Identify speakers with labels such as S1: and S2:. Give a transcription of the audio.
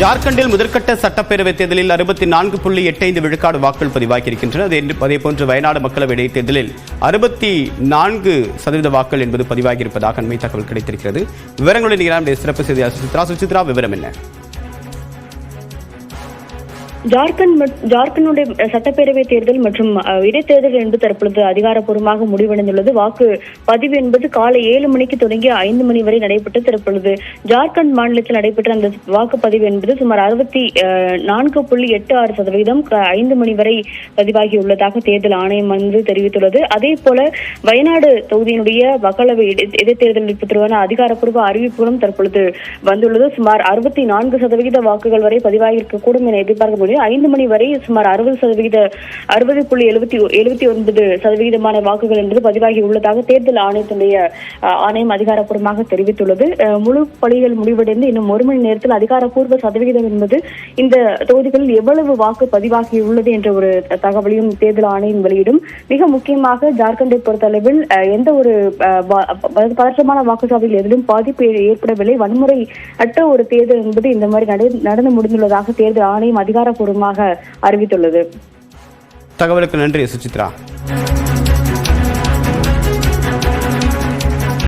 S1: ஜார்க்கண்டில் முதற்கட்ட சட்டப்பேரவைத் தேர்தலில் அறுபத்தி நான்கு புள்ளி எட்டைந்து விழுக்காடு வாக்குகள் பதிவாகியிருக்கின்றன. அதே அதேபோன்று வயநாடு மக்களவை இடைத்தேர்தலில் அறுபத்தி நான்கு சதவீத வாக்குகள் என்பது பதிவாகியிருப்பதாக அண்மை தகவல் கிடைத்திருக்கிறது. விவரங்களுடன் நம்முடைய சிறப்பு செய்தியாளர் சுசித்ரா. சுசித்ரா விவரம் என்ன?
S2: ஜார்க்கண்ட் ஜார்க்கண்டுடைய சட்டப்பேரவை தேர்தல் மற்றும் இடைத்தேர்தல் என்பது தற்பொழுது அதிகாரப்பூர்வமாக முடிவடைந்துள்ளது. வாக்கு பதிவு என்பது காலை ஏழு மணிக்கு தொடங்கி ஐந்து மணி வரை நடைபெற்று தற்பொழுது ஜார்க்கண்ட் மாநிலத்தில் நடைபெற்ற அந்த வாக்குப்பதிவு என்பது சுமார் அறுபத்தி நான்கு புள்ளி எட்டு ஆறு சதவீதம் ஐந்து மணி வரை பதிவாகியுள்ளதாக தேர்தல் ஆணையம் வந்து தெரிவித்துள்ளது. அதே போல வயநாடு தொகுதியினுடைய மக்களவை இடை- இடைத்தேர்தல் தொடர்பான அதிகாரப்பூர்வ அறிவிப்புகளும் தற்பொழுது வந்துள்ளது. சுமார் அறுபத்தி நான்கு சதவீத வாக்குகள் வரை பதிவாகியிருக்கக்கூடும் என எதிர்பார்க்க போது ஐந்து மணி வரை சுமார் அறுபது சதவிகித அறுபது புள்ளி எழுபத்தி எழுபத்தி ஒன்பது சதவிகிதமான வாக்குகள் என்பது பதிவாகி உள்ளதாக தேர்தல் ஆணையத்தினுடைய ஆணையம் அதிகாரப்பூர்வமாக தெரிவித்துள்ளது. முழு பணிகள் முடிவடைந்து இன்னும் ஒரு மணி நேரத்தில் அதிகாரப்பூர்வ சதவிகிதம் என்பது இந்த தொகுதிகளில் எவ்வளவு வாக்கு பதிவாகியுள்ளது என்ற ஒரு தகவலையும் தேர்தல் ஆணையம் வெளியிடும். மிக முக்கியமாக ஜார்க்கண்டை பொறுத்தளவில் எந்த ஒரு அஹ், பதற்றமான வாக்குச்சாவடியில் எதிலும் பாதிப்பு ஏற்படவில்லை. வன்முறை அற்ற ஒரு தேர்தல் என்பது இந்த மாதிரி நட- நடந்து முடிந்துள்ளதாக தேர்தல் ஆணையம் அதிகாரப்பூர்வமாக அறிவித்துள்ளது.
S1: தகவலுக்கு நன்றி சுசித்ரா.